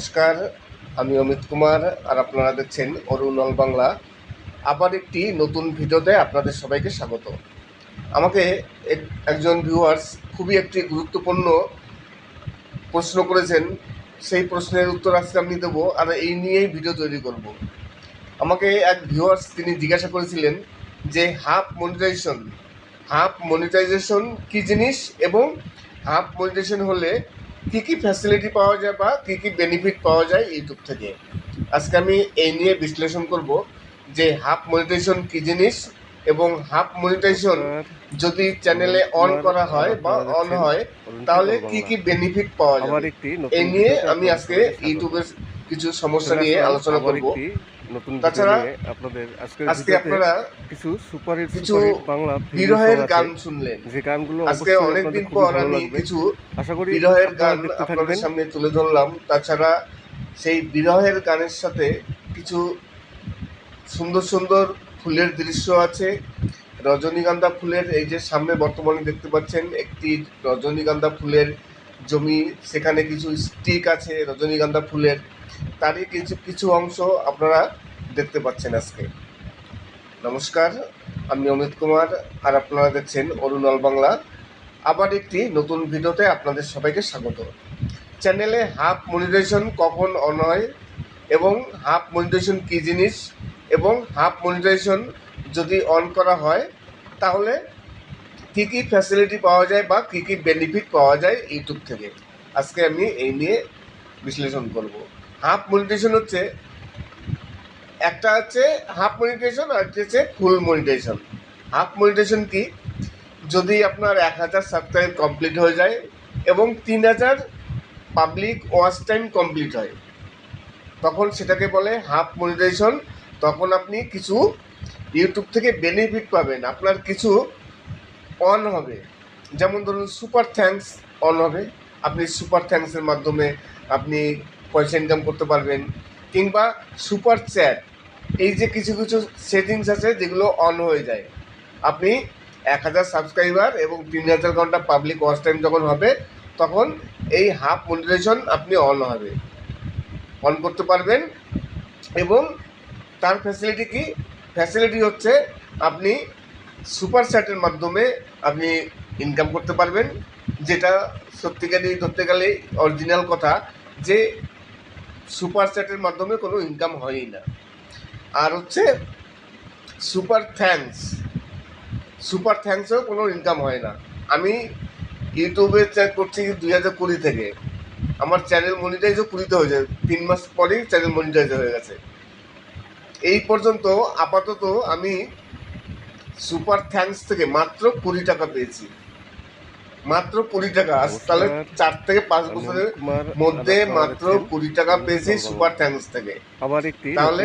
নমস্কার, আমি অমিত কুমার আর আপনারা দেখছেন অরুণল বাংলা। আবার একটি নতুন ভিডিওতে আপনাদের সবাইকে স্বাগত। আমাকে এক- একজন ভিউয়ার্স খুবই একটি গুরুত্বপূর্ণ প্রশ্ন করেছেন। সেই প্রশ্নের উত্তর আজকে আমি দেবো আর এই নিয়েই ভিডিও তৈরি করব। আমাকে এক ভিউয়ার্স তিনি জিজ্ঞাসা করেছিলেন যে, হাফ মনিটাইজেশন হাফ মনিটাইজেশন কী জিনিস এবং হাফ মনিটাইজেশন হলে কী কী ফ্যাসিলিটি পাওয়া যায় বা কী কী বেনিফিট পাওয়া যায় ইউটিউব থেকে। আজকে আমি এই নিয়ে বিশ্লেষণ করব যে হাফ মনিটাইজেশন কী জিনিস এবং হাফ মনিটাইজেশন যদি চ্যানেলে অন করা হয় বা অন হয় তাহলে কি কি বেনিফিট পাওয়া নতুন এই নিয়ে আমি আজকে ইউটিউবের কিছু সমস্যা নিয়ে আলোচনা করব। নতুন তাছাড়া আপনাদের আজকে আপনারা কিছু সুপারহিট কিছু বাংলা বিরহের গান শুনলেন। যে গানগুলো আজকে অনেকদিন পর আমি কিছু আশা করি বিরহের গান আপনাদের সামনে তুলে ধরলাম। তাছাড়া সেই বিরহের গানের সাথে কিছু সুন্দর সুন্দর ফুলের দৃশ্য আছে। রজনীগন্ধা ফুলের এই যে সামনে বর্তমানে দেখতে পাচ্ছেন একটি রজনীগন্ধা ফুলের জমি। সেখানে কিছু স্টিক আছে রজনীগন্ধা ফুলের। তারই কিছু কিছু অংশ আপনারা দেখতে পাচ্ছেন আজকে। নমস্কার, আমি অমিত কুমার, আর আপনারা দেখছেন অরুণাল বাংলা। আবার একটি নতুন ভিডিওতে আপনাদের সবাইকে স্বাগত। চ্যানেলে হাফ মনিটাইজেশন কখন অন হয় এবং হাফ মনিটাইজেশন কী জিনিস এবং হাফ মনিটাইজেশন যদি অন করা হয়, তাহলে কী কী ফ্যাসিলিটি পাওয়া যায় বা কী কী বেনিফিট পাওয়া যায় ইউটিউব থেকে। আজকে আমি এই নিয়ে বিশ্লেষণ করব। হাফ মনিটাইজেশন হচ্ছে, একটা হচ্ছে হাফ মনিটাইজেশন আর একটা হচ্ছে ফুল মনিটাইজেশন হাফ মনিটাইজেশন কি? যদি আপনার এক হাজার সাবস্ক্রাইব কমপ্লিট হয়ে যায় এবং তিন হাজার পাবলিক ওয়াচ টাইম কমপ্লিট হয়, তখন সেটাকে বলে হাফ মনিটাইজেশন তখন আপনি কিছু ইউটিউব থেকে বেনিফিট পাবেন, আপনার কিছু অন হবে। যেমন ধরুন সুপার থ্যাঙ্কস অন হবে। আপনি সুপার থ্যাঙ্কসের মাধ্যমে আপনি পয়সা ইনকাম করতে পারবেন, কিংবা সুপার চ্যাট এই যে কিছু কিছু সেটিংস আছে যেগুলো অন হয়ে যায়। আপনি এক হাজার সাবস্ক্রাইবার এবং তিন হাজার ঘণ্টা পাবলিক ওয়াচ টাইম যখন হবে, তখন এই হাফ মনিটাইজেশন আপনি অন হবে। অন করতে পারবেন এবং তার ফ্যাসিলিটি কি? ফ্যাসিলিটি হচ্ছে আপনি সুপার স্যাটের মাধ্যমে আপনি ইনকাম করতে পারবেন, যেটা সত্যিকারই ধরতে গেলে অরিজিনাল কথা যে সুপার চ্যাটের মাধ্যমে কোনো ইনকাম হয়ই না। আর হচ্ছে, সুপার থ্যাঙ্কস সুপার থ্যাঙ্কসেও কোনো ইনকাম হয় না। আমি ইউটিউবে চ্যাট করছি দুই হাজার কুড়ি থেকে। আমার চ্যানেল মনিটাইজও কুড়িতে হয়েছে তিন মাস পরেই চ্যানেল মনিটাইজ হয়ে গেছে। এই পর্যন্ত আপাতত আমি সুপার থ্যাঙ্কস থেকে মাত্র কুড়ি টাকা পেয়েছি। মাত্র কুড়ি টাকা। আজ তাহলে চার থেকে পাঁচ বছরের মধ্যে মাত্র কুড়ি টাকা পেয়েছি সুপার বাংলা। থ্যাঙ্কস থেকে। আবার একটি তাহলে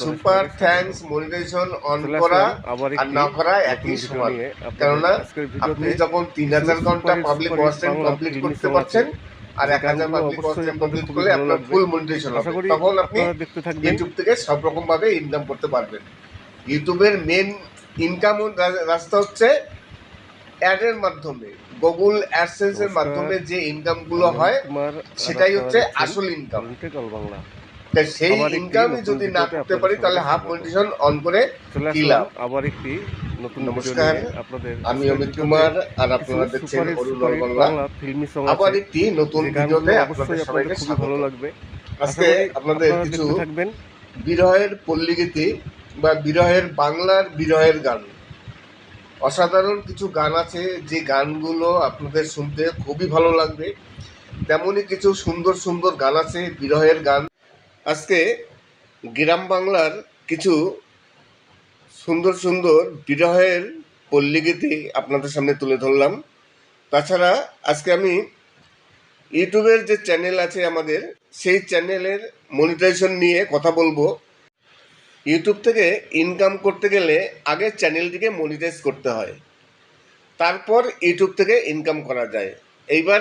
সুপার থ্যাঙ্কস মনিটাইজেশন অন করা আর না করা একই সমান। কেননা আপনি যখন তিন হাজার ঘণ্টা public superhit watch time Bangla complete করতে পারছেন আর এক হাজার পাবলিক ওয়াচ কমপ্লিট করলে আপনার ফুল মনিটাইজেশন হবে। তখন আপনি ইউটিউব থেকে সব রকম ভাবে ইনকাম করতে পারবেন। ইউটিউবের মেন ইনকাম রাস্তা হচ্ছে অ্যাডের মাধ্যমে গুগল অ্যাডসেন্সের। মাধ্যমে যে ইনকামগুলো হয় সেটাই হচ্ছে আসল ইনকাম বাংলা তাই সেই ইনকামই যদি না করতে পারি তাহলে হাফ। মনিটাইজেশন অন করে কি আবার একটি নতুন নমস্কার, আপনাদের আমি অমিত কুমার আর আপনারা দেখছেন অরুণাল বাংলা। ফিল্মি আবার একটি নতুন ভিডিওতে আপনাদের সবাইকে খুবই ভালো লাগবে। আজকে আপনাদের কিছু থাকবেন। বিরহের পল্লীগীতি বা বিরহের বাংলার বিরহের গান। অসাধারণ কিছু গান আছে, যে গানগুলো আপনাদের শুনতে খুবই ভালো লাগবে। তেমনই কিছু সুন্দর সুন্দর গান আছে, বিরহের গান। আজকে গ্রাম বাংলার কিছু সুন্দর সুন্দর বিরহের পল্লীগীতি আপনাদের সামনে তুলে ধরলাম। তাছাড়া আজকে আমি ইউটিউবের যে চ্যানেল আছে আমাদের, সেই চ্যানেলের মনিটাইজেশন নিয়ে কথা বলব। ইউটিউব থেকে ইনকাম করতে গেলে আগে চ্যানেলটিকে মনিটাইজ করতে হয়। তারপর ইউটিউব থেকে ইনকাম করা যায়। এইবার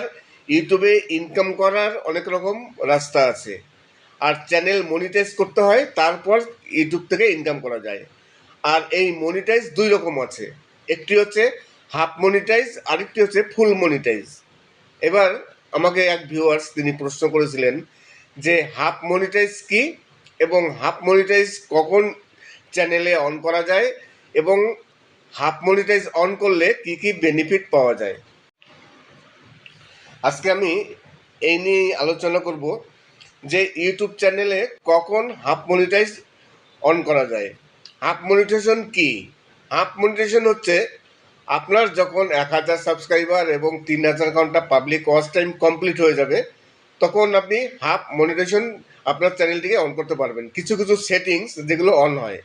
ইউটিউবে ইনকাম করার অনেক রকম রাস্তা আছে। আর চ্যানেল মনিটাইজ করতে হয়, তারপর ইউটিউব থেকে ইনকাম করা যায়। আর এই মনিটাইজ দুই রকম আছে। একটি হচ্ছে হাফ মনিটাইজ আরেকটি হচ্ছে ফুল মনিটাইজ এবার আমাকে এক ভিউয়ার্স তিনি প্রশ্ন করেছিলেন যে হাফ মনিটাইজ কি? এবং হাফ মনিটাইজ কখন চ্যানেলে অন করা যায় এবং হাফ মনিটাইজ অন করলে কি কি বেনিফিট পাওয়া যায়। আজকে আমি এই নিয়ে আলোচনা করব যে ইউটিউব চ্যানেলে কখন হাফ মনিটাইজ অন করা যায়। হাফ মনিটাইজেশন কি? হাফ মনিটাইজেশন হচ্ছে আপনার যখন এক হাজার সাবস্ক্রাইবার এবং তিন হাজার ঘণ্টা পাবলিক ওয়াচ টাইম কমপ্লিট হয়ে যাবে তখন আপনি হাফ মনিটাইজেশন আপনার চ্যানেলটিকে অন করতে পারবেন। কিছু কিছু সেটিংস যেগুলো অন হয়।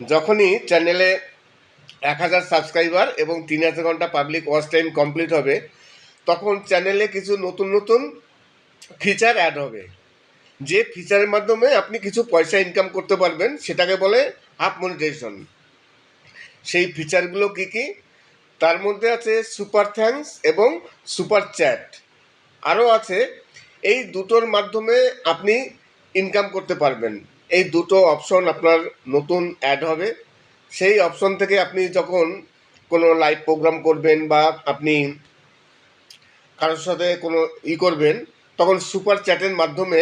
যখনই চ্যানেলে এক হাজার সাবস্ক্রাইবার এবং তিন হাজার ঘণ্টা পাবলিক ওয়াচ টাইম কমপ্লিট হবে, তখন চ্যানেলে কিছু নতুন নতুন ফিচার অ্যাড হবে। যে ফিচারের মাধ্যমে আপনি কিছু পয়সা ইনকাম করতে পারবেন, সেটাকে বলে হাফ মনিটাইজেশন সেই ফিচারগুলো কি কি? তার মধ্যে আছে সুপার থ্যাঙ্কস এবং সুপার চ্যাট আরও আছে, এই দুটোর মাধ্যমে আপনি ইনকাম করতে পারবেন। এই দুটো অপশন আপনার নতুন অ্যাড হবে। সেই অপশন থেকে আপনি যখন কোনো লাইভ প্রোগ্রাম করবেন বা আপনি কারোর সাথে কোনো ই করবেন, তখন সুপার চ্যাটের মাধ্যমে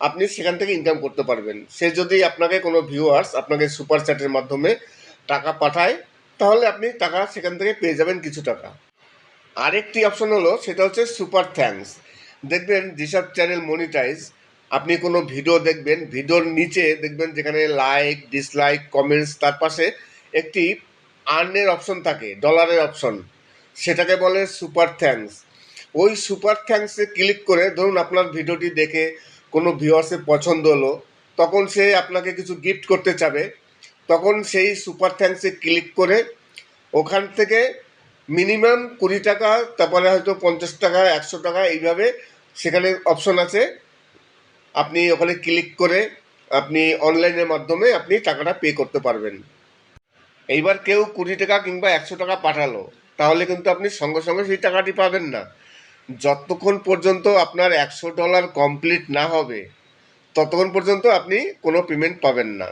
আপনি সেখান থেকে ইনকাম করতে পারবেন। সে যদি আপনাকে কোনো ভিউয়ার্স আপনাকে সুপার চ্যাটের মাধ্যমে টাকা পাঠায়, তাহলে আপনি টাকা সেখান থেকে পেয়ে যাবেন কিছু টাকা। আরেকটি অপশন হলো, সেটা হচ্ছে সুপার থ্যাঙ্কস দেখবেন যেসব চ্যানেল মনিটাইজ আপনি কোনো ভিডিও দেখবেন ভিডিওর নিচে দেখবেন যেখানে লাইক ডিসলাইক কমেন্টস তার পাশে একটি আর্নের অপশন থাকে ডলারের অপশন সেটাকে বলে সুপার থ্যাঙ্কস ওই সুপার থ্যাঙ্কসে ক্লিক করে ধরুন আপনার ভিডিওটি দেখে কোনো ভিউয়ার্সের পছন্দ হলো, তখন সে আপনাকে কিছু গিফট করতে চাবে, তখন সেই সুপার থ্যাঙ্কসে ক্লিক করে ওখান থেকে মিনিমাম কুড়ি টাকা, তারপরে হয়তো পঞ্চাশ টাকা, একশো টাকা, এইভাবে সেখানে অপশন আছে। আপনি ওখানে ক্লিক করে আপনি অনলাইনের মাধ্যমে আপনি টাকাটা পে করতে পারবেন। এইবার কেউ কুড়ি টাকা কিংবা একশো টাকা পাঠালো, তাহলে কিন্তু আপনি সঙ্গে সঙ্গে সেই টাকাটি পাবেন না। যতক্ষণ পর্যন্ত আপনার একশো ডলার কমপ্লিট না হবে, ততক্ষণ পর্যন্ত আপনি কোনো পেমেন্ট পাবেন না।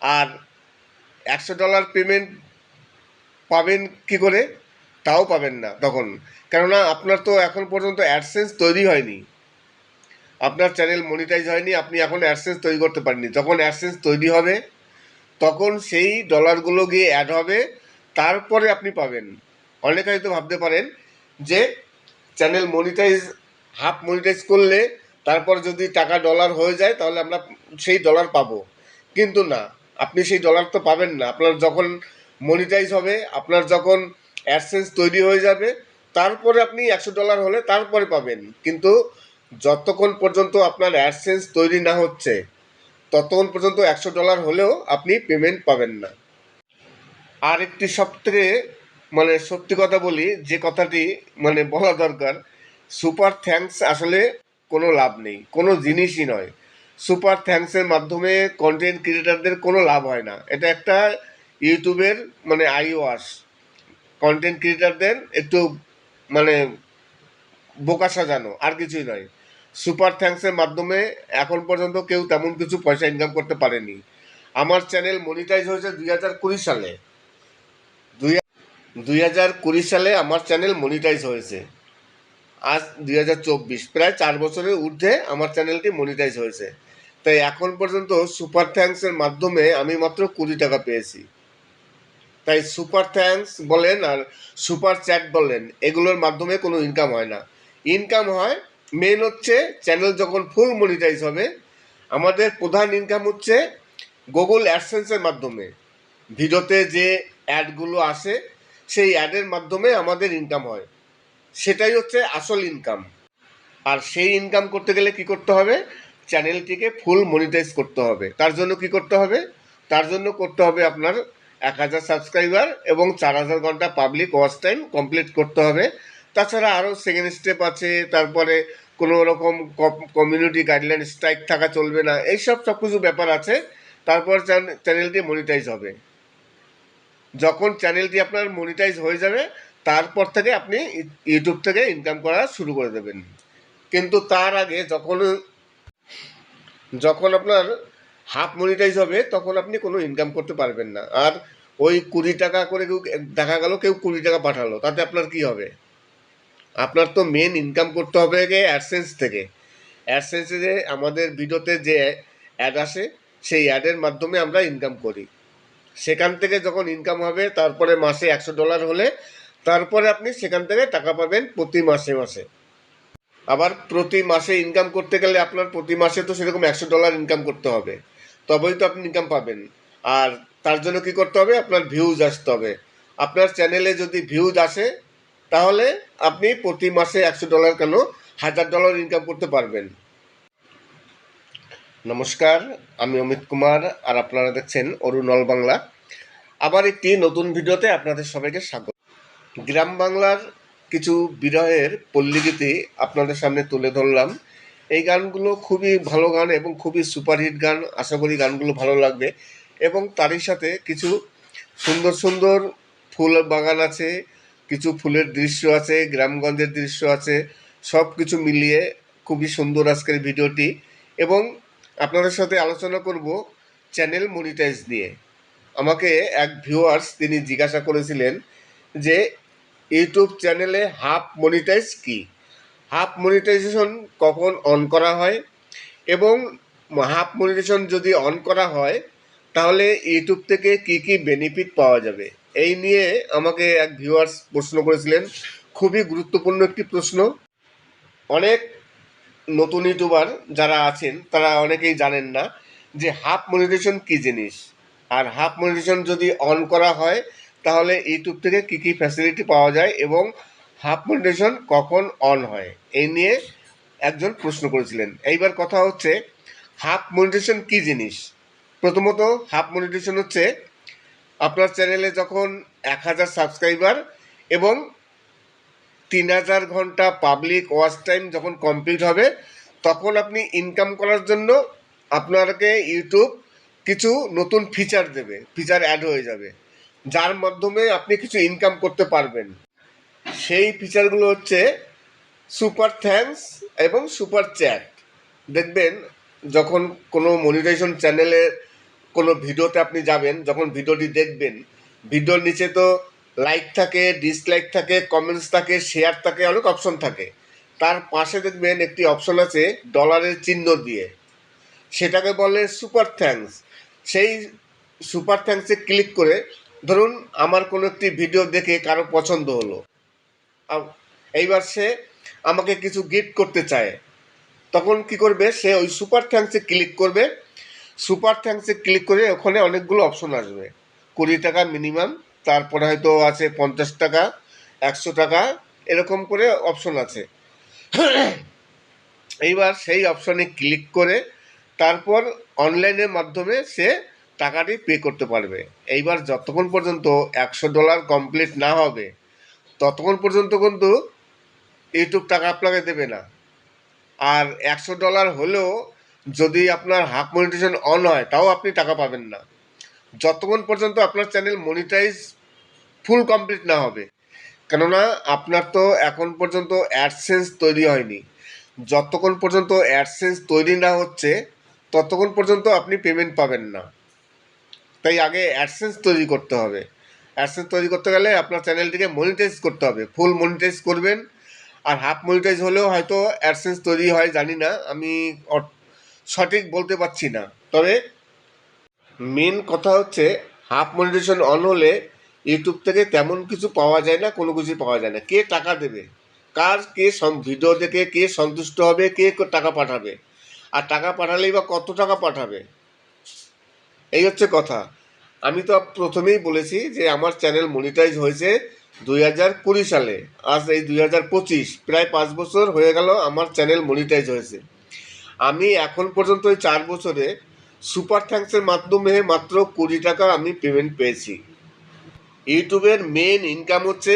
আর একশো ডলার পেমেন্ট পাবেন কি করে? তাও পাবেন না তখন। কেননা আপনার তো এখন পর্যন্ত অ্যাডসেন্স তৈরি হয়নি। আপনার চ্যানেল মনিটাইজ হয়নি, আপনি এখন অ্যাডসেন্স তৈরি করতে পারেননি। যখন অ্যাডসেন্স তৈরি হবে, তখন সেই ডলারগুলো গিয়ে অ্যাড হবে, তারপরে আপনি পাবেন। অনেকে হয়তো ভাবতে পারেন যে চ্যানেল মনিটাইজ হাফ মনিটাইজ করলে তারপর যদি টাকা ডলার হয়ে যায়, তাহলে আমরা সেই ডলার পাবো। কিন্তু না, আপনি সেই ডলার তো পাবেন না। আপনার যখন মনিটাইজ হবে, আপনার যখন অ্যাডসেন্স তৈরি হয়ে যাবে, তারপরে আপনি একশো ডলার হলে তারপরে পাবেন। কিন্তু যতক্ষণ পর্যন্ত আপনার অ্যাডসেন্স তৈরি না হচ্ছে, ততক্ষণ পর্যন্ত একশো ডলার হলেও আপনি পেমেন্ট পাবেন না। আর একটি সবথেকে মানে সত্যি কথা বলি, যে কথাটি মানে বলা দরকার সুপার থ্যাঙ্কস আসলে কোনো লাভ নেই, কোনো জিনিসই নয়। সুপার থ্যাঙ্কসের মাধ্যমে কন্টেন্ট ক্রিয়েটারদের কোনো লাভ হয় না। এটা একটা ইউটিউবের মানে আই ওয়াশ কন্টেন্ট ক্রিয়েটারদের একটু মানে বোকা সাজানো, আর কিছুই নয়। সুপার থ্যাঙ্কসের মাধ্যমে এখন পর্যন্ত কেউ তেমন কিছু পয়সা ইনকাম করতে পারেনি। আমার চ্যানেল মনিটাইজ হয়েছে দুই হাজার কুড়ি সালে। দুই দুই হাজার কুড়ি সালে আমার চ্যানেল মনিটাইজ হয়েছে। আজ দুই হাজার চব্বিশ, প্রায় চার বছরের ঊর্ধ্বে আমার চ্যানেলটি মনিটাইজ হয়েছে। তাই এখন পর্যন্ত সুপার থ্যাঙ্কসের মাধ্যমে আমি মাত্র কুড়ি টাকা পেয়েছি। তাই সুপার থ্যাঙ্কস বলেন আর সুপার চ্যাট বলেন, এগুলোর মাধ্যমে কোনো ইনকাম হয় না। ইনকাম হয় মেন হচ্ছে চ্যানেল যখন ফুল মনিটাইজ হবে, আমাদের প্রধান ইনকাম হচ্ছে গুগল অ্যাডসেন্সের মাধ্যমে। ভিডিওতে যে অ্যাডগুলো আসে, সেই অ্যাডের মাধ্যমে আমাদের ইনকাম হয়। সেটাই হচ্ছে আসল ইনকাম আর সেই ইনকাম করতে গেলে কি করতে হবে? চ্যানেলটিকে ফুল মনিটাইজ করতে হবে। তার জন্য কি করতে হবে? তার জন্য করতে হবে আপনার এক হাজার সাবস্ক্রাইবার এবং চার হাজার ঘণ্টা পাবলিক ওয়াচ টাইম কমপ্লিট করতে হবে। তাছাড়া আরও সেকেন্ড স্টেপ আছে, তারপরে কোনো রকম কমিউনিটি গাইডলাইন স্ট্রাইক থাকা চলবে না, এইসব সব কিছু ব্যাপার আছে। তারপর চ্যান- চ্যানেলটি মনিটাইজ হবে। যখন চ্যানেলটি আপনার মনিটাইজ হয়ে যাবে, তারপর থেকে আপনি ইউটিউব থেকে ইনকাম করা শুরু করে দেবেন। কিন্তু তার আগে যখন যখন আপনার হাফ মনিটাইজ হবে, তখন আপনি কোনো ইনকাম করতে পারবেন না। আর ওই কুড়ি টাকা করে কেউ, দেখা গেল কেউ কুড়ি টাকা পাঠালো, তাতে আপনার কি হবে? আপনার তো মেন ইনকাম করতে হবে অ্যাডসেন্স থেকে। অ্যাডসেন্সে আমাদের ভিডিওতে যে অ্যাড আসে, সেই অ্যাডের মাধ্যমে আমরা ইনকাম করি। সেখান থেকে যখন ইনকাম হবে, তারপরে মাসে একশো ডলার হলে, তারপরে আপনি সেখান থেকে টাকা পাবেন প্রতি মাসে মাসে। আবার প্রতি মাসে ইনকাম করতে গেলে আপনার প্রতি মাসে তো সেরকম একশো ডলার ইনকাম করতে হবে। তবেই তো আপনি ইনকাম পাবেন। আর তার জন্য কি করতে হবে? আপনার ভিউজ আসতে হবে। আপনার চ্যানেলে যদি ভিউজ আসে, তাহলে আপনি প্রতি মাসে একশো ডলার কেন হাজার ডলার ইনকাম করতে পারবেন। নমস্কার, আমি অমিত কুমার আর আপনারা দেখছেন অরুণল বাংলা। আবার একটি নতুন ভিডিওতে আপনাদের সবাইকে স্বাগত। গ্রাম বাংলার কিছু বিরহের পল্লীগীতি আপনাদের সামনে তুলে ধরলাম। এই গানগুলো খুবই ভালো গান এবং খুবই সুপারহিট গান। আশা করি গানগুলো ভালো লাগবে। এবং তারই সাথে কিছু সুন্দর সুন্দর ফুল বাগান আছে, কিছু ফুলের দৃশ্য আছে, গ্রামগঞ্জের দৃশ্য আছে সব কিছু মিলিয়ে খুবই সুন্দর আজকের ভিডিওটি। এবং আপনাদের সাথে আলোচনা করব চ্যানেল মনিটাইজ নিয়ে। আমাকে এক ভিউয়ার্স তিনি জিজ্ঞাসা করেছিলেন যে ইউটিউব চ্যানেলে হাফ মনিটাইজ কি? হাফ মনিটাইজেশন কখন অন করা হয়? এবং হাফ মনিটাইজেশন যদি অন করা হয়, তাহলে ইউটিউব থেকে কি কি বেনিফিট পাওয়া যাবে? এই নিয়ে আমাকে এক ভিউয়ার্স প্রশ্ন করেছিলেন। খুবই গুরুত্বপূর্ণ একটি প্রশ্ন। অনেক নতুন ইউটিউবার যারা আছেন, তারা অনেকেই জানেন না যে হাফ মনিটাইজেশন কী জিনিস? আর হাফ মনিটাইজেশন যদি অন করা হয় তাহলে ইউটিউব থেকে কী কী ফ্যাসিলিটি পাওয়া যায় এবং হাফ মনিটাইজেশন কখন অন হয়? এই নিয়ে একজন প্রশ্ন করেছিলেন। এইবার কথা হচ্ছে, হাফ মনিটাইজেশন কী জিনিস? প্রথমত, হাফ মনিটাইজেশন হচ্ছে আপনার চ্যানেলে যখন এক হাজার সাবস্ক্রাইবার এবং তিন হাজার ঘণ্টা পাবলিক ওয়াচ টাইম যখন কমপ্লিট হবে, তখন আপনি ইনকাম করার জন্য আপনাকে ইউটিউব কিছু নতুন ফিচার দেবে ফিচার অ্যাড হয়ে যাবে। যার মাধ্যমে আপনি কিছু ইনকাম করতে পারবেন। সেই ফিচারগুলো হচ্ছে সুপার থ্যাঙ্কস এবং সুপার চ্যাট দেখবেন, যখন কোনো মনিটাইজেশন চ্যানেলে কোনো ভিডিওতে আপনি যাবেন, যখন ভিডিওটি দেখবেন, ভিডিওর নিচে তো লাইক থাকে ডিসলাইক থাকে কমেন্টস থাকে শেয়ার থাকে, অনেক অপশন থাকে। তার পাশে দেখবেন একটি অপশন আছে ডলারের চিহ্ন দিয়ে। সেটাকে বলে সুপার থ্যাঙ্কস সেই সুপার থ্যাঙ্কসে ক্লিক করে ধরুন, আমার কোনো একটি ভিডিও দেখে কারও পছন্দ হলো। এইবার সে আমাকে কিছু গিফট করতে চায়। তখন কি করবে? সে ওই সুপার থ্যাঙ্কসে ক্লিক করবে। সুপার থ্যাঙ্কসে ক্লিক করে ওখানে অনেকগুলো অপশন আসবে। কুড়ি টাকা মিনিমাম তারপরে হয়তো আছে পঞ্চাশ টাকা, একশো টাকা, এরকম করে অপশন আছে। এইবার সেই অপশনে ক্লিক করে, তারপর অনলাইনের মাধ্যমে সে টাকাটি পে করতে পারবে। এইবার যতক্ষণ পর্যন্ত একশো ডলার কমপ্লিট না হবে, ততক্ষণ পর্যন্ত কিন্তু ইউটিউব টাকা আপনাকে দেবে না। আর একশো ডলার হলেও যদি আপনার হাফ মনিটাইজেশন অন হয়, তাও আপনি টাকা পাবেন না। যতক্ষণ পর্যন্ত আপনার চ্যানেল মনিটাইজ ফুল কমপ্লিট না হবে। কেননা আপনার তো এখন পর্যন্ত অ্যাডসেন্স তৈরি হয়নি। যতক্ষণ পর্যন্ত অ্যাডসেন্স তৈরি না হচ্ছে, ততক্ষণ পর্যন্ত আপনি পেমেন্ট পাবেন না। তাই আগে অ্যাডসেন্স তৈরি করতে হবে। অ্যাডসেন্স তৈরি করতে গেলে আপনার চ্যানেলটিকে মনিটাইজ করতে হবে। ফুল মনিটাইজ করবেন। আর হাফ মনিটাইজ হলেও হয়তো অ্যাডসেন্স তৈরি হয়, জানি না। আমি সঠিক বলতে পারছি না। তবে মেন কথা হচ্ছে হাফ মনিটাইজেশন অন হলে ইউটিউব থেকে তেমন কিছু পাওয়া যায় না, কোনো কিছু পাওয়া যায় না। কে টাকা দেবে? কার, কে ভিডিও দেখে কে সন্তুষ্ট হবে কে টাকা পাঠাবে? আর টাকা পাঠালেই বা কত টাকা পাঠাবে? এই হচ্ছে কথা। আমি তো প্রথমেই বলেছি যে আমার চ্যানেল মনিটাইজ হয়েছে দুই হাজার কুড়ি সালে। আজ এই দুই হাজার পঁচিশ, প্রায় পাঁচ বছর হয়ে গেল আমার চ্যানেল মনিটাইজ হয়েছে। আমি এখন পর্যন্ত এই চার বছরে সুপার থ্যাঙ্কসের মাধ্যমে মাত্র কুড়ি টাকা আমি পেমেন্ট পেয়েছি। ইউটিউবের মেন ইনকাম হচ্ছে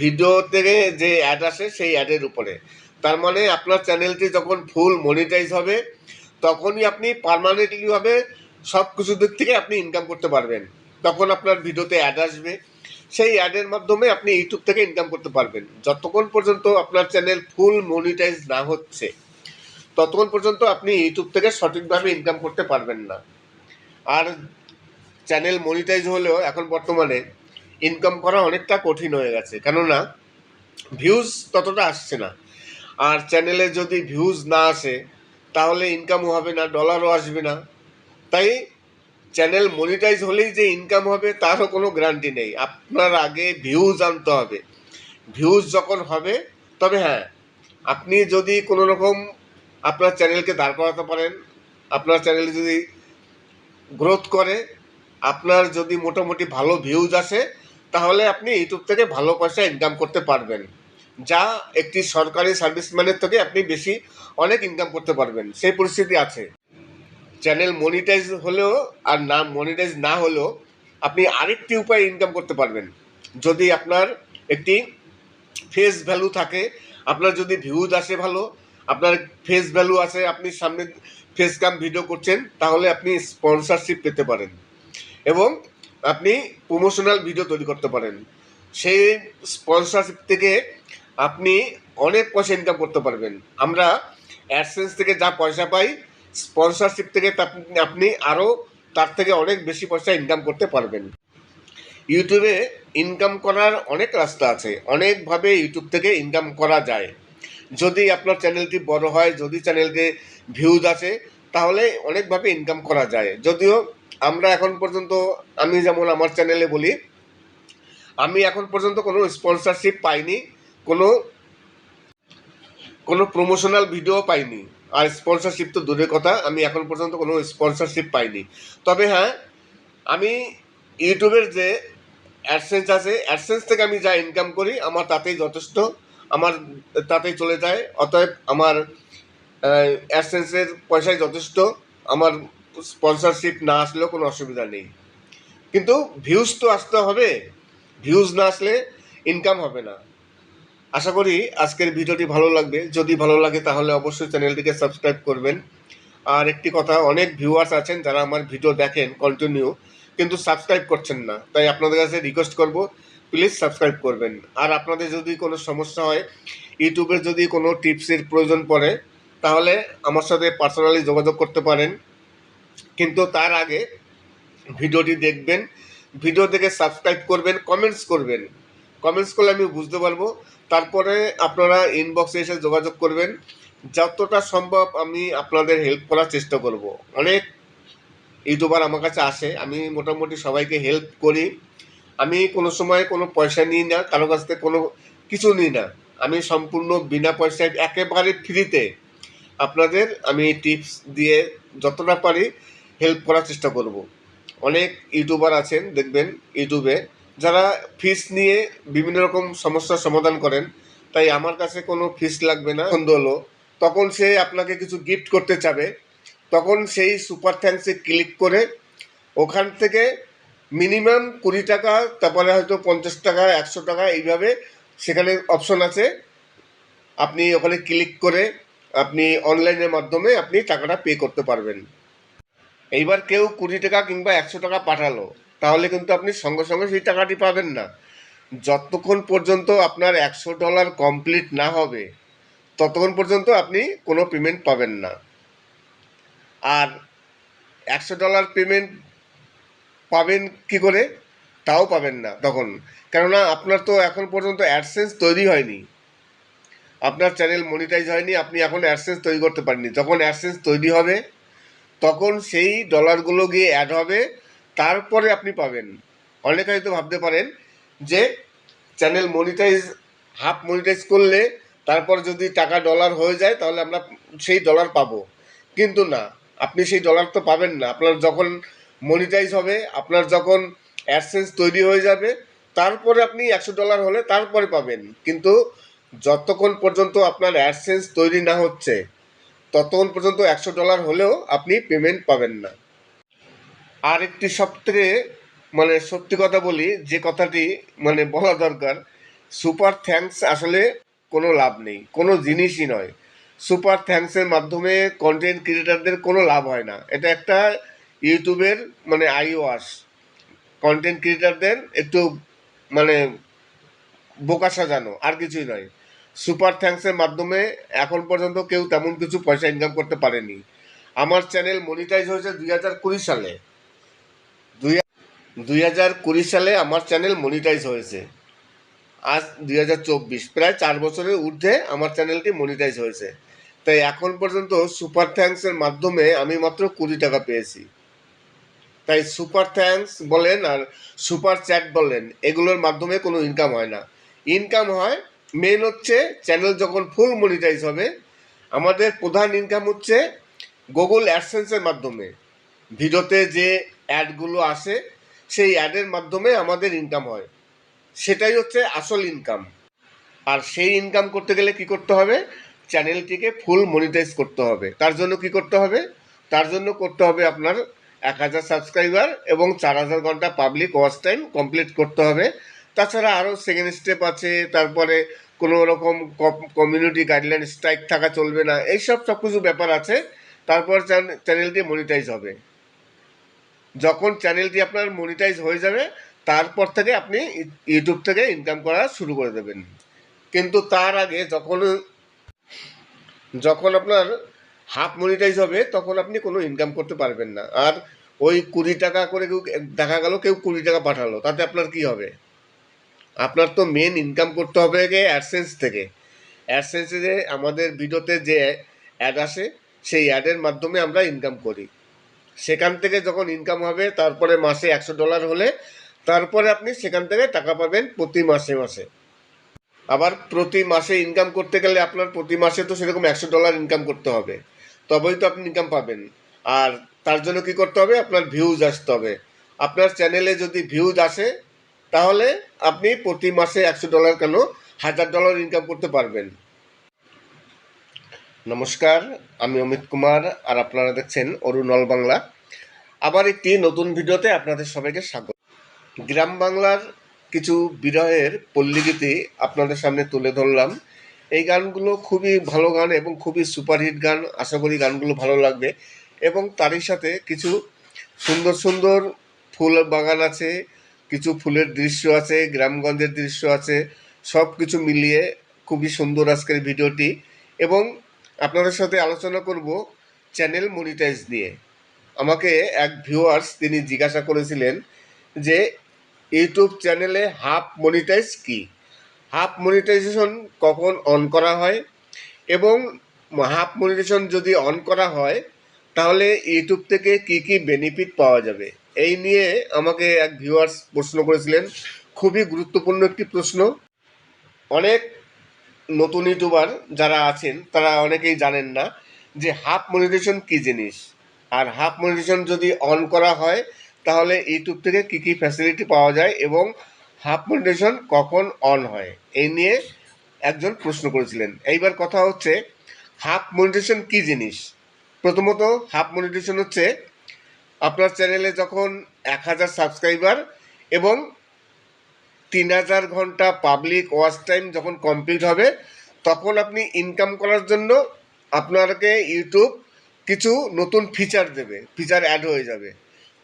ভিডিও থেকে যে অ্যাড আসে সেই অ্যাডের উপরে। তার মানে আপনার চ্যানেলটি যখন ফুল মনিটাইজ হবে, তখনই আপনি পারমানেন্টলিভাবে সব কিছু দিক থেকে আপনি ইনকাম করতে পারবেন। তখন আপনার ভিডিওতে অ্যাড আসবে। সেই অ্যাডের মাধ্যমে আপনি ইউটিউব থেকে ইনকাম করতে পারবেন। যতক্ষণ পর্যন্ত আপনার চ্যানেল ফুল মনিটাইজ না হচ্ছে, ততক্ষণ পর্যন্ত আপনি ইউটিউব থেকে সঠিকভাবে ইনকাম করতে পারবেন না। আর চ্যানেল মনিটাইজ হলেও এখন বর্তমানে ইনকাম করা অনেকটা কঠিন হয়ে গেছে। কেননা ভিউজ ততটা আসছে না। আর চ্যানেলে যদি ভিউজ না আসে, তাহলে ইনকামও হবে না ডলারও আসবে না। তাই চ্যানেল মনিটাইজ হলেই যে ইনকাম হবে, তারও কোনো গ্যারান্টি নেই। আপনার আগে ভিউজ আনতে হবে। ভিউজ যখন হবে, তবে হ্যাঁ আপনি যদি কোনো রকম আপনার চ্যানেলকে দাঁড় করাতে পারেন, আপনার চ্যানেল যদি গ্রোথ করে, আপনার যদি মোটামুটি ভালো ভিউজ আসে, তাহলে আপনি ইউটিউব থেকে ভালো পয়সা ইনকাম করতে পারবেন। যা একটি সরকারি সার্ভিসম্যানের থেকে আপনি বেশি অনেক ইনকাম করতে পারবেন। সেই পরিস্থিতি আছে। চ্যানেল মনিটাইজ হলেও আর না মনিটাইজ না হলেও আপনি আরেকটি উপায়ে ইনকাম করতে পারবেন। যদি আপনার একটি ফেস ভ্যালু থাকে, আপনার যদি ভিউজ আসে ভালো, আপনার ফেস ভ্যালু আছে, আপনি সামনে ফেস কাম ভিডিও করছেন, তাহলে আপনি স্পন্সরশিপ পেতে পারেন এবং আপনি প্রমোশনাল ভিডিও তৈরি করতে পারেন। সেই স্পন্সরশিপ থেকে আপনি অনেক পয়সা ইনকাম করতে পারবেন। আমরা অ্যাডসেন্স থেকে যা পয়সা পাই স্পন্সরশিপ থেকে আপনি আরও তার থেকে অনেক বেশি পয়সা ইনকাম করতে পারবেন। ইউটিউবে ইনকাম করার অনেক রাস্তা আছে। অনেকভাবে ইউটিউব থেকে ইনকাম করা যায়। যদি আপনার চ্যানেলটি বড় হয়, যদি চ্যানেলকে ভিউজ আছে তাহলে অনেকভাবে ইনকাম করা যায়। যদিও আমরা এখন পর্যন্ত, আমি যেমন আমার চ্যানেলে বলি, আমি এখন পর্যন্ত কোনো স্পন্সরশিপ পাইনি, কোনো কোনো প্রমোশনাল ভিডিও পাইনি। আর স্পন্সরশিপ তো দূরের কথা, আমি এখন পর্যন্ত কোনো স্পন্সরশিপ পাইনি। তবে হ্যাঁ আমি ইউটিউবের যে অ্যাডসেন্স আছে অ্যাডসেন্স থেকে আমি যা ইনকাম করি, আমার তাতেই যথেষ্ট। আমার তাতেই চলে যায়, অতএব আমার অ্যাডসেন্সের পয়সায় যথেষ্ট। আমার স্পন্সরশিপ না আসলেও কোনো অসুবিধা নেই। কিন্তু ভিউজ তো আসতে হবে। ভিউজ না আসলে ইনকাম হবে না। আশা করি আজকের ভিডিওটি ভালো লাগবে। যদি ভালো লাগে তাহলে অবশ্যই চ্যানেলটিকে সাবস্ক্রাইব করবেন। আর একটি কথা, অনেক ভিউয়ার্স আছেন যারা আমার ভিডিও দেখেন কন্টিনিউ কিন্তু সাবস্ক্রাইব করছেন না। তাই আপনাদের কাছে রিকোয়েস্ট করব প্লিজ সাবস্ক্রাইব করবেন। আর আপনাদের যদি কোনো সমস্যা হয় ইউটিউবের যদি কোনো টিপসের প্রয়োজন পড়ে, তাহলে আমার সাথে পার্সোনালি যোগাযোগ করতে পারেন। কিন্তু তার আগে ভিডিওটি দেখবেন ভিডিও দেখে সাবস্ক্রাইব করবেন কমেন্টস করবেন। কমেন্টস করলে আমি বুঝতে পারব। তারপরে আপনারা ইনবক্সে এসে যোগাযোগ করবেন। যতটা সম্ভব আমি আপনাদের হেল্প করার চেষ্টা করব। অনেক ইউটিউবার আমার কাছে আসে, আমি মোটামুটি সবাইকে হেল্প করি। আমি কোনো সময় কোনো পয়সা নিই না, কারও কাছ থেকে কোনো কিছু নিই না। আমি সম্পূর্ণ বিনা পয়সায় একেবারে ফ্রিতে আপনাদের আমি টিপস দিয়ে যতটা পারি হেল্প করার চেষ্টা করব। অনেক ইউটিউবার আছেন, দেখবেন ইউটিউবে যারা ফিস নিয়ে বিভিন্ন রকম সমস্যার সমাধান করেন, তাই আমার কাছে কোনো ফিস লাগবে না। পছন্দ হলো তখন সে আপনাকে কিছু গিফট করতে চাবে। তখন সেই সুপার থ্যাঙ্কসে ক্লিক করে ওখান থেকে মিনিমাম কুড়ি টাকা, তারপরে হয়তো পঞ্চাশ টাকা, একশো টাকা এইভাবে সেখানে অপশন আছে। আপনি ওখানে ক্লিক করে আপনি অনলাইনের মাধ্যমে আপনি টাকাটা পে করতে পারবেন। এইবার কেউ কুড়ি টাকা কিংবা একশো টাকা পাঠালো। তাহলে কিন্তু আপনি সঙ্গে সঙ্গে সেই টাকাটি পাবেন না। যতক্ষণ পর্যন্ত আপনার একশো ডলার কমপ্লিট না হবে, ততক্ষণ পর্যন্ত আপনি কোনো পেমেন্ট পাবেন না। আর একশো ডলার পেমেন্ট পাবেন কি করে? তাও পাবেন না তখন। কেননা আপনার তো এখন পর্যন্ত অ্যাডসেন্স তৈরি হয়নি। আপনার চ্যানেল মনিটাইজ হয়নি, আপনি এখন অ্যাডসেন্স তৈরি করতে পারেননি। যখন অ্যাডসেন্স তৈরি হবে, তখন সেই ডলারগুলো গিয়ে অ্যাড হবে তারপরে আপনি পাবেন। অনেকে হয়তো ভাবতে পারেন যে চ্যানেল মনিটাইজ হাফ মনিটাইজ করলে তারপর যদি টাকা ডলার হয়ে যায় তাহলে আমরা সেই ডলার পাবো। কিন্তু না, আপনি সেই ডলার তো পাবেন না। আপনার যখন মনিটাইজ হবে, আপনার যখন অ্যাডসেন্স তৈরি হয়ে যাবে, তারপরে আপনি একশো ডলার হলে তারপরে পাবেন। কিন্তু যতক্ষণ পর্যন্ত আপনার অ্যাডসেন্স তৈরি না হচ্ছে, ততক্ষণ পর্যন্ত একশো ডলার হলেও আপনি পেমেন্ট পাবেন না। আর একটি সবথেকে মানে সত্যি কথা বলি, যে কথাটি মানে বলা দরকার সুপার থ্যাঙ্কস আসলে কোনো লাভ নেই, কোনো জিনিসই নয়। সুপার থ্যাঙ্কসের মাধ্যমে কন্টেন্ট ক্রিয়েটারদের কোনো লাভ হয় না। এটা একটা ইউটিউবের মানে আই ওয়াশ কন্টেন্ট ক্রিয়েটারদের একটু মানে বোকা সাজানো, আর কিছুই নয়। সুপার থ্যাঙ্কসের মাধ্যমে এখন পর্যন্ত কেউ তেমন কিছু পয়সা ইনকাম করতে পারেনি। আমার চ্যানেল মনিটাইজ হয়েছে দুই হাজার কুড়ি সালে। দুই হাজার কুড়ি সালে আমার চ্যানেল মনিটাইজ হয়েছে। আজ দুই হাজার চব্বিশ, প্রায় চার বছরের ঊর্ধ্বে আমার চ্যানেলটি মনিটাইজ হয়েছে। তাই এখন পর্যন্ত সুপার থ্যাঙ্কসের মাধ্যমে আমি মাত্র কুড়ি টাকা পেয়েছি। তাই সুপার থ্যাঙ্কস বলেন আর সুপার চ্যাট বলেন, এগুলোর মাধ্যমে কোনো ইনকাম হয় না। ইনকাম হয় মেন হচ্ছে চ্যানেল যখন ফুল মনিটাইজ হবে, আমাদের প্রধান ইনকাম হচ্ছে গুগল অ্যাডসেন্সের মাধ্যমে। ভিডিওতে যে অ্যাডগুলো আসে সেই অ্যাডের মাধ্যমে আমাদের ইনকাম হয়। সেটাই হচ্ছে আসল ইনকাম আর সেই ইনকাম করতে গেলে কি করতে হবে? চ্যানেলটিকে ফুল মনিটাইজ করতে হবে। তার জন্য কি করতে হবে? তার জন্য করতে হবে আপনার এক হাজার সাবস্ক্রাইবার এবং চার হাজার ঘণ্টা পাবলিক ওয়াচ টাইম কমপ্লিট করতে হবে। তাছাড়া আরও সেকেন্ড স্টেপ আছে। তারপরে কোনো রকম কমিউনিটি গাইডলাইন স্ট্রাইক থাকা চলবে না। এইসব সব কিছু ব্যাপার আছে। তারপর চ্যান- চ্যানেলটি মনিটাইজ হবে। যখন চ্যানেলটি আপনার মনিটাইজ হয়ে যাবে, তারপর থেকে আপনি ইউটিউব থেকে ইনকাম করা শুরু করে দেবেন। কিন্তু তার আগে যখন যখন আপনার হাফ মনিটাইজ হবে, তখন আপনি কোনো ইনকাম করতে পারবেন না। আর ওই কুড়ি টাকা করে কেউ, দেখা গেল কেউ কুড়ি টাকা পাঠালো, তাতে আপনার কি হবে? আপনার তো মেন ইনকাম করতে হবে আগে অ্যাডসেন্স থেকে। অ্যাডসেন্সে যে আমাদের ভিডিওতে যে অ্যাড আসে, সেই অ্যাডের মাধ্যমে আমরা ইনকাম করি। সেখান থেকে যখন ইনকাম হবে, তারপরে মাসে একশো ডলার হলে, তারপরে আপনি সেখান থেকে টাকা পাবেন প্রতি মাসে মাসে। আবার প্রতি মাসে ইনকাম করতে গেলে আপনার প্রতি মাসে তো সেরকম একশো ডলার ইনকাম করতে হবে। তবেই তো আপনি ইনকাম পাবেন। আর তার জন্য কি করতে হবে? আপনার ভিউজ আসতে হবে। আপনার চ্যানেলে যদি ভিউজ আসে, তাহলে আপনি প্রতি মাসে একশো ডলার কেন? হাজার ডলার ইনকাম করতে পারবেন। নমস্কার, আমি অমিত কুমার আর আপনারা দেখছেন অরুণল বাংলা। আবার একটি নতুন ভিডিওতে আপনাদের সবাইকে স্বাগত। গ্রাম বাংলার কিছু বিরহের পল্লীগীতি আপনাদের সামনে তুলে ধরলাম। এই গানগুলো খুবই ভালো গান এবং খুবই সুপারহিট গান। আশা করি গানগুলো ভালো লাগবে এবং তারই সাথে কিছু সুন্দর সুন্দর ফুল বাগান আছে, কিছু ফুলের দৃশ্য আছে, গ্রামগঞ্জের দৃশ্য আছে সব কিছু মিলিয়ে খুবই সুন্দর আজকের ভিডিওটি। এবং আপনাদের সাথে আলোচনা করব চ্যানেল মনিটাইজ নিয়ে। আমাকে এক ভিউয়ার্স তিনি জিজ্ঞাসা করেছিলেন যে, ইউটিউব চ্যানেলে হাফ মনিটাইজ কি? হাফ মনিটাইজেশন কখন অন করা হয়? এবং হাফ মনিটাইজেশন যদি অন করা হয়, তাহলে ইউটিউব থেকে কি কি বেনিফিট পাওয়া যাবে? এই নিয়ে আমাকে এক ভিউয়ার্স প্রশ্ন করেছিলেন। খুবই গুরুত্বপূর্ণ একটি প্রশ্ন। অনেক নতুন ইউটিউবার যারা আছেন, তারা অনেকেই জানেন না যে হাফ মনিটাইজেশন কী জিনিস? আর হাফ মনিটাইজেশন যদি অন করা হয়, তাহলে ইউটিউব থেকে কী কী ফ্যাসিলিটি পাওয়া যায় এবং হাফ মনিটাইজেশন কখন অন হয়? এই নিয়ে একজন প্রশ্ন করেছিলেন। এইবার কথা হচ্ছে, হাফ মনিটাইজেশন কী জিনিস? প্রথমত, হাফ মনিটাইজেশন হচ্ছে আপনার চ্যানেলে যখন এক হাজার সাবস্ক্রাইবার এবং তিন হাজার ঘণ্টা পাবলিক ওয়াচ টাইম যখন কমপ্লিট হবে, তখন আপনি ইনকাম করার জন্য আপনাকে ইউটিউব কিছু নতুন ফিচার দেবে ফিচার অ্যাড হয়ে যাবে,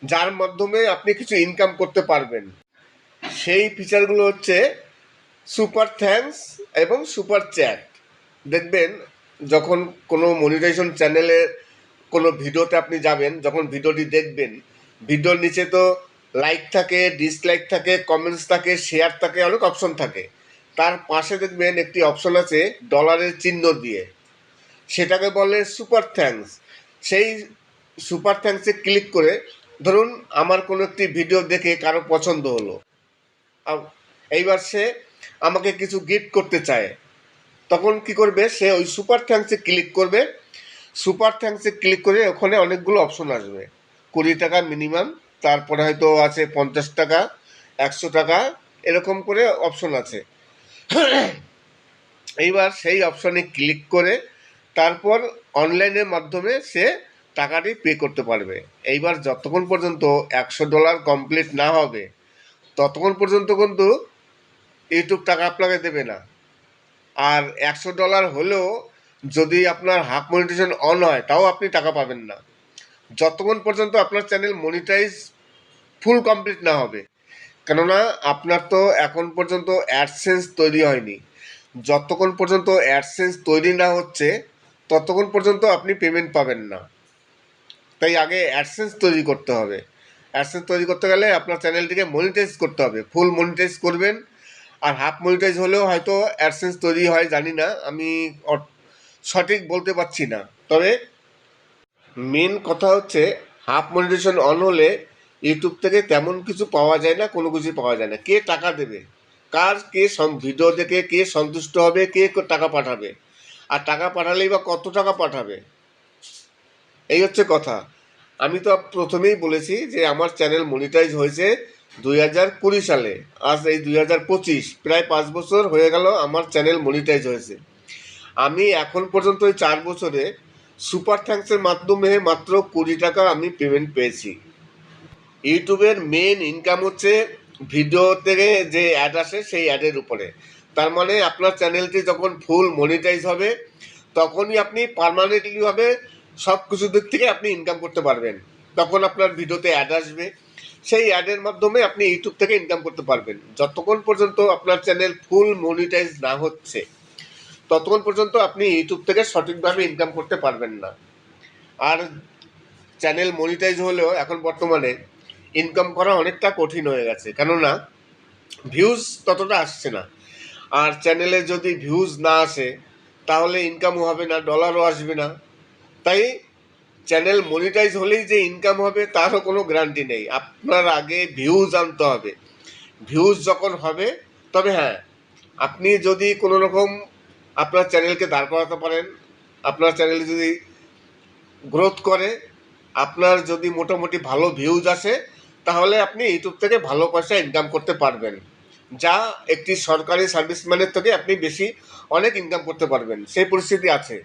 যার মাধ্যমে আপনি কিছু ইনকাম করতে পারবেন। সেই ফিচারগুলো হচ্ছে সুপার থ্যাঙ্কস এবং সুপার চ্যাট দেখবেন, যখন কোনো মনিটাইজেশন চ্যানেলে কোনো ভিডিওতে আপনি যাবেন, যখন ভিডিওটি দেখবেন ভিডিওর নিচে তো লাইক থাকে ডিসলাইক থাকে কমেন্টস থাকে শেয়ার থাকে, অনেক অপশন থাকে। তার পাশে দেখবেন একটি অপশন আছে ডলারের চিহ্ন দিয়ে। সেটাকে বলে সুপার থ্যাঙ্কস সেই সুপার থ্যাঙ্কসে ক্লিক করে, ধরুন আমার কোনো একটি ভিডিও দেখে কারও পছন্দ হলো। এইবার সে আমাকে কিছু গিফট করতে চায়। তখন কি করবে? সে ওই সুপার থ্যাঙ্কসে ক্লিক করবে। সুপার থ্যাঙ্কসে ক্লিক করে ওখানে অনেকগুলো অপশন আসবে। কুড়ি টাকা মিনিমাম তারপরে হয়তো আছে পঞ্চাশ টাকা, একশো টাকা, এরকম করে অপশন আছে। এইবার সেই অপশনে ক্লিক করে তারপর অনলাইনের মাধ্যমে সে টাকাটি পে করতে পারবে। এইবার যতক্ষণ পর্যন্ত একশো ডলার কমপ্লিট না হবে, ততক্ষণ পর্যন্ত কিন্তু ইউটিউব টাকা আপনাকে দেবে না। আর একশো ডলার হলেও যদি আপনার হাফ মনিটাইজেশন অন হয়, তাও আপনি টাকা পাবেন না। যতক্ষণ পর্যন্ত আপনার চ্যানেল মনিটাইজ ফুল কমপ্লিট না হবে। কেননা, আপনার তো এখন পর্যন্ত অ্যাডসেন্স তৈরি হয়নি। যতক্ষণ পর্যন্ত অ্যাডসেন্স তৈরি না হচ্ছে, ততক্ষণ পর্যন্ত আপনি পেমেন্ট পাবেন না। তাই আগে অ্যাডসেন্স তৈরি করতে হবে। অ্যাডসেন্স তৈরি করতে গেলে আপনার চ্যানেলটিকে মনিটাইজ করতে হবে। ফুল মনিটাইজ করবেন। আর হাফ মনিটাইজ হলেও হয়তো অ্যাডসেন্স তৈরি হয়, জানি না। আমি সঠিক বলতে পারছি না। তবে মেন কথা হচ্ছে হাফ মনিটেশন অন হলে ইউটিউব থেকে তেমন কিছু পাওয়া যায় না, কোনো কিছু পাওয়া যায় না। কে টাকা দেবে? কার, কে ভিডিও দেখে কে সন্তুষ্ট হবে, কে টাকা পাঠাবে? আর টাকা পাঠালেই বা কত টাকা পাঠাবে? এই হচ্ছে কথা। আমি তো প্রথমেই বলেছি যে আমার চ্যানেল মনিটাইজ হয়েছে দুই হাজার কুড়ি সালে। আজ এই দুই হাজার পঁচিশ, প্রায় পাঁচ বছর হয়ে গেল আমার চ্যানেল মনিটাইজ হয়েছে। আমি এখন পর্যন্ত এই চার বছরে সুপার থ্যাঙ্কসের মাধ্যমে মাত্র কুড়ি টাকা আমি পেমেন্ট পেয়েছি। ইউটিউবের মেন ইনকাম হচ্ছে ভিডিও থেকে যে অ্যাড আসে সেই অ্যাডের উপরে। তার মানে আপনার চ্যানেলটি যখন ফুল মনিটাইজ হবে, তখনই আপনি পারমানেন্টলিভাবে সব কিছু দিক থেকে আপনি ইনকাম করতে পারবেন। তখন আপনার ভিডিওতে অ্যাড আসবে। সেই অ্যাডের মাধ্যমে আপনি ইউটিউব থেকে ইনকাম করতে পারবেন। যতক্ষণ পর্যন্ত আপনার চ্যানেল ফুল মনিটাইজ না হচ্ছে। ততক্ষণ পর্যন্ত আপনি ইউটিউব থেকে সঠিকভাবে ইনকাম করতে পারবেন না। আর চ্যানেল মনিটাইজ হলেও এখন বর্তমানে ইনকাম করা অনেকটা কঠিন হয়ে গেছে। কেননা ভিউজ ততটা আসছে না। আর চ্যানেলে যদি ভিউজ না আসে, তাহলে ইনকামও হবে না ডলারও আসবে না। তাই চ্যানেল মনিটাইজ হলেই যে ইনকাম হবে, তারও কোনো গ্যারান্টি নেই। আপনার আগে ভিউজ আনতে হবে। ভিউজ যখন হবে, তবে হ্যাঁ আপনি যদি কোনো রকম আপনার চ্যানেলকে দাঁড় করাতে পারেন, আপনার চ্যানেল যদি গ্রোথ করে, আপনার যদি মোটামুটি ভালো ভিউজ আসে, তাহলে আপনি ইউটিউব থেকে ভালো পয়সা ইনকাম করতে পারবেন। যা একটি সরকারি সার্ভিসম্যানের থেকে আপনি বেশি অনেক ইনকাম করতে পারবেন। সেই পরিস্থিতি আছে।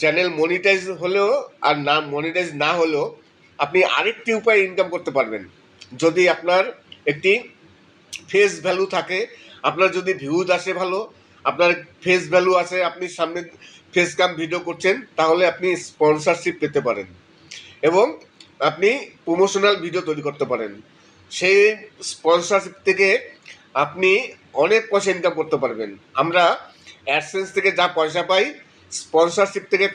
চ্যানেল মনিটাইজ হলেও আর না মনিটাইজ না হলেও আপনি আরেকটি উপায়ে ইনকাম করতে পারবেন। যদি আপনার একটি ফেস ভ্যালু থাকে, আপনার যদি ভিউজ আসে ভালো আপনার ফেস ভ্যালু আছে, আপনি সামনে ফেস কাম ভিডিও করছেন, তাহলে আপনি স্পন্সরশিপ পেতে পারেন। এবং আপনি প্রমোশনাল ভিডিও তৈরি করতে পারেন। সেই স্পন্সরশিপ থেকে আপনি অনেক পয়সা ইনকাম করতে পারবেন। আমরা অ্যাডসেন্স থেকে যা পয়সা পাই স্পন্সরশিপ থেকে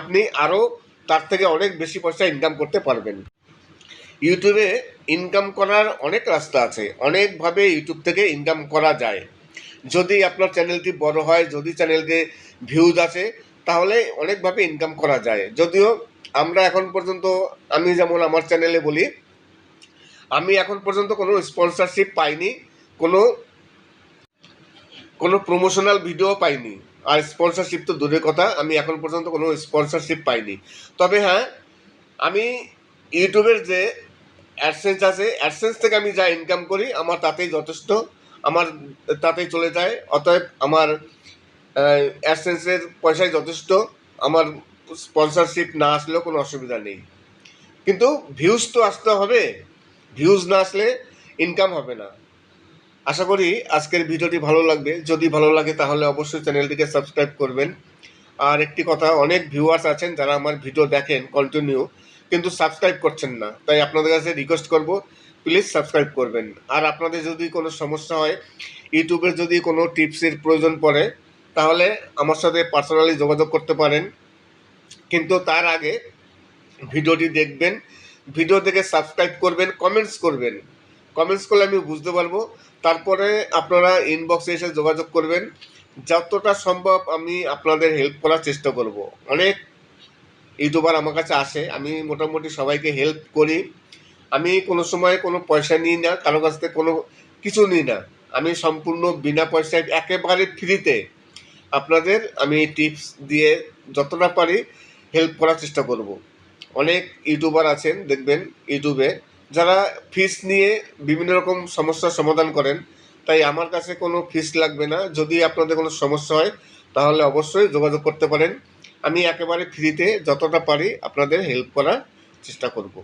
আপনি আরও তার থেকে অনেক বেশি পয়সা ইনকাম করতে পারবেন। ইউটিউবে ইনকাম করার অনেক রাস্তা আছে। অনেকভাবে ইউটিউব থেকে ইনকাম করা যায়। যদি আপনার চ্যানেলটি বড় হয়, যদি চ্যানেলতে ভিউজ আসে, তাহলে অনেকভাবে ইনকাম করা যায়। যদিও আমরা এখন পর্যন্ত, আমি যেমন আমার চ্যানেলে বলি, আমি এখন পর্যন্ত কোনো স্পন্সরশিপ পাইনি, কোনো কোনো প্রমোশনাল ভিডিও পাইনি। আর স্পন্সরশিপ তো দূরের কথা, আমি এখন পর্যন্ত কোনো স্পন্সরশিপ পাইনি। তবে হ্যাঁ আমি ইউটিউবের যে অ্যাডসেন্স আছে অ্যাডসেন্স থেকে আমি যা ইনকাম করি, আমার তাতেই যথেষ্ট। আমার তাতেই চলে যায়। অতএব আমার অ্যাডসেন্সের পয়সায় যথেষ্ট। আমার স্পন্সরশিপ না আসলেও কোনো অসুবিধা নেই। কিন্তু ভিউজ তো আসতে হবে। ভিউজ না আসলে ইনকাম হবে না। আশা করি আজকের ভিডিওটি ভালো লাগবে। যদি ভালো লাগে তাহলে অবশ্যই চ্যানেলটিকে সাবস্ক্রাইব করবেন। আর একটি কথা, অনেক ভিউয়ার্স আছেন যারা আমার ভিডিও দেখেন কন্টিনিউ কিন্তু সাবস্ক্রাইব করছেন না। তাই আপনাদের কাছে রিকোয়েস্ট করব প্লিজ সাবস্ক্রাইব করবেন। আর আপনাদের যদি কোনো সমস্যা হয় ইউটিউবের যদি কোনো টিপসের প্রয়োজন পড়ে, তাহলে আমার সাথে পার্সোনালি যোগাযোগ করতে পারেন। কিন্তু তার আগে ভিডিওটি দেখবেন, ভিডিও দেখে সাবস্ক্রাইব করবেন কমেন্টস করবেন। কমেন্টস করলে আমি বুঝতে পারব। তারপরে আপনারা ইনবক্সে এসে যোগাযোগ করবেন। যতটা সম্ভব আমি আপনাদের হেল্প করার চেষ্টা করব। অনেক ইউটিউবার আমার কাছে আসে, আমি মোটামুটি সবাইকে হেল্প করি। আমি কোনো সময় কোনো পয়সা নিই না, কারও কাছ থেকে কোনো কিছু নিই না। আমি সম্পূর্ণ বিনা পয়সায় একেবারে ফ্রিতে আপনাদের আমি টিপস দিয়ে যতটা পারি হেল্প করার চেষ্টা করব। অনেক ইউটিউবার আছেন, দেখবেন ইউটিউবে, যারা ফিস নিয়ে বিভিন্ন রকম সমস্যার সমাধান করেন। তাই আমার কাছে কোনো ফিস লাগবে না। যদি আপনাদের কোনো সমস্যা হয়, তাহলে অবশ্যই যোগাযোগ করতে পারেন। আমি একেবারে ফ্রিতে যতটা পারি আপনাদের হেল্প করার চেষ্টা করব।